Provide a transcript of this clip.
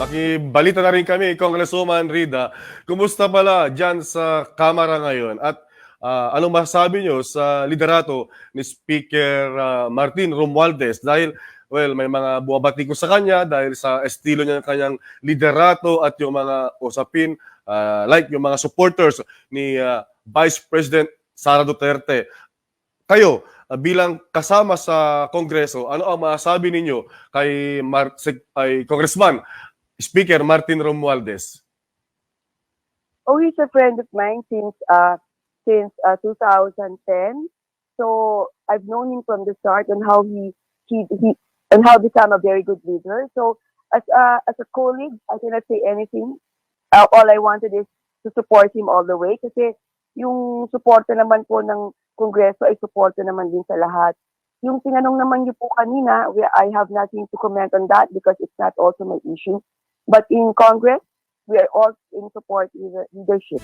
Makibalita na rin kami, Congresswoman Rida. Kumusta pala dyan sa Kamara ngayon? At ah, anong masasabi nyo sa liderato ni Speaker ah, Martin Romualdez? Dahil, well, may mga buwabati ko sa kanya dahil sa estilo niya ng kanyang liderato at yung mga usapin, ah, like yung mga supporters ni ah, Vice President Sara Duterte. Kayo, ah, bilang kasama sa Kongreso, ano ang masasabi ninyo kay, Mar- si- ay Congressman Speaker Martin Romualdez. Oh, he's a friend of mine since uh since uh, 2010. So I've known him from the start on how he he he and how become a very good leader. So as a as a colleague, I cannot say anything. Uh, all I wanted is to support him all the way kasi yung suporta naman po ng Kongreso ay suporta naman din sa lahat. Yung tinanong naman niyo po kanina, I have nothing to comment on that because it's not also my issue. But in Congress, we are all in support leadership.